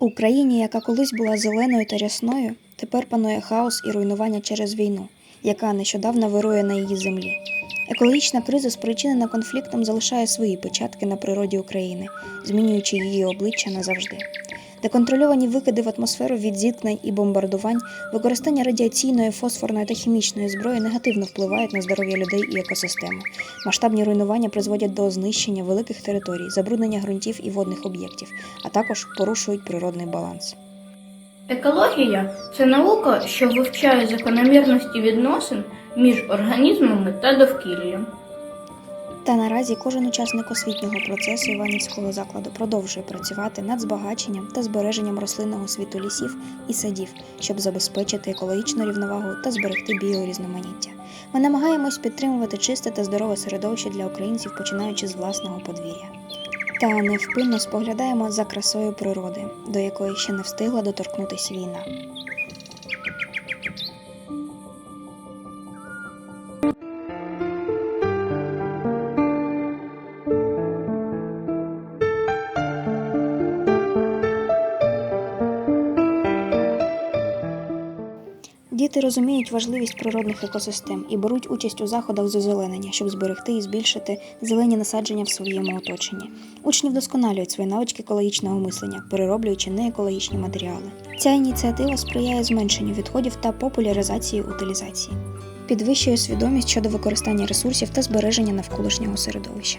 У країні, яка колись була зеленою та рясною, тепер панує хаос і руйнування через війну, яка нещодавно вирує на її землі. Екологічна криза, спричинена конфліктом, залишає свої печатки на природі України, змінюючи її обличчя назавжди. Неконтрольовані викиди в атмосферу від зіткнень і бомбардувань, використання радіаційної, фосфорної та хімічної зброї негативно впливають на здоров'я людей і екосистеми. Масштабні руйнування призводять до знищення великих територій, забруднення ґрунтів і водних об'єктів, а також порушують природний баланс. Екологія це наука, що вивчає закономірності відносин між організмами та довкіллям. Та наразі кожен учасник освітнього процесу Іванівського закладу продовжує працювати над збагаченням та збереженням рослинного світу лісів і садів, щоб забезпечити екологічну рівновагу та зберегти біорізноманіття. Ми намагаємось підтримувати чисте та здорове середовище для українців, починаючи з власного подвір'я. Та невпинно споглядаємо за красою природи, до якої ще не встигла доторкнутися війна. Діти розуміють важливість природних екосистем і беруть участь у заходах з озеленення, щоб зберегти і збільшити зелені насадження в своєму оточенні. Учні вдосконалюють свої навички екологічного мислення, перероблюючи неекологічні матеріали. Ця ініціатива сприяє зменшенню відходів та популяризації утилізації. Підвищує свідомість щодо використання ресурсів та збереження навколишнього середовища.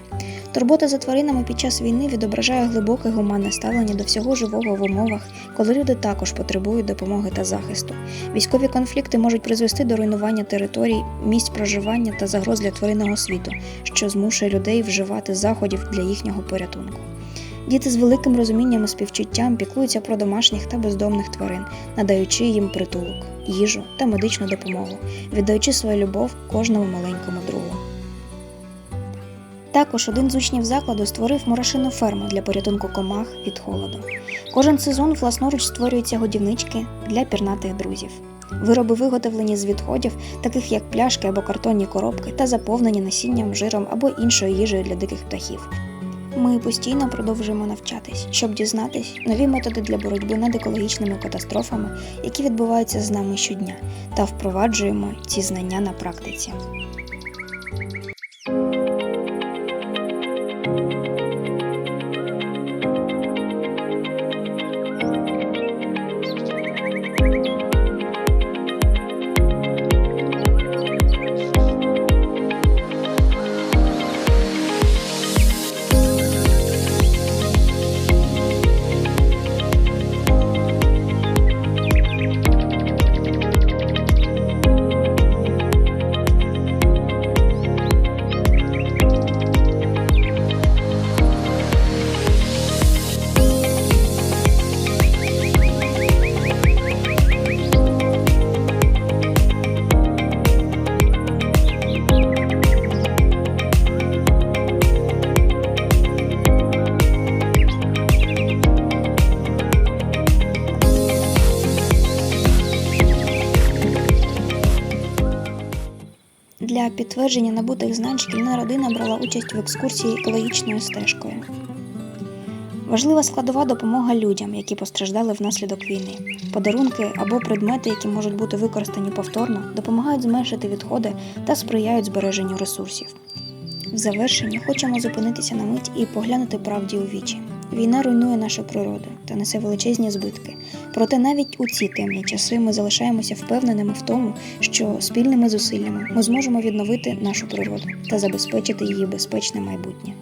Турбота за тваринами під час війни відображає глибоке гуманне ставлення до всього живого в умовах, коли люди також потребують допомоги та захисту. Військові конфлікти можуть призвести до руйнування територій, місць проживання та загроз для тваринного світу, що змушує людей вживати заходів для їхнього порятунку. Діти з великим розумінням і співчуттям піклуються про домашніх та бездомних тварин, надаючи їм притулок, їжу та медичну допомогу, віддаючи свою любов кожному маленькому другу. Також один з учнів закладу створив мурашину ферму для порятунку комах від холоду. Кожен сезон власноруч створюються годівнички для пірнатих друзів. Вироби виготовлені з відходів, таких як пляшки або картонні коробки, та заповнені насінням, жиром або іншою їжею для диких птахів. Ми постійно продовжуємо навчатись, щоб дізнатись нові методи для боротьби над екологічними катастрофами, які відбуваються з нами щодня, та впроваджуємо ці знання на практиці. Для підтвердження набутих знань шкільна родина брала участь в екскурсії екологічною стежкою. Важлива складова допомога людям, які постраждали внаслідок війни. Подарунки або предмети, які можуть бути використані повторно, допомагають зменшити відходи та сприяють збереженню ресурсів. В завершенні хочемо зупинитися на мить і поглянути правді у вічі. Війна руйнує нашу природу та несе величезні збитки. Проте навіть у ці темні часи ми залишаємося впевненими в тому, що спільними зусиллями ми зможемо відновити нашу природу та забезпечити її безпечне майбутнє.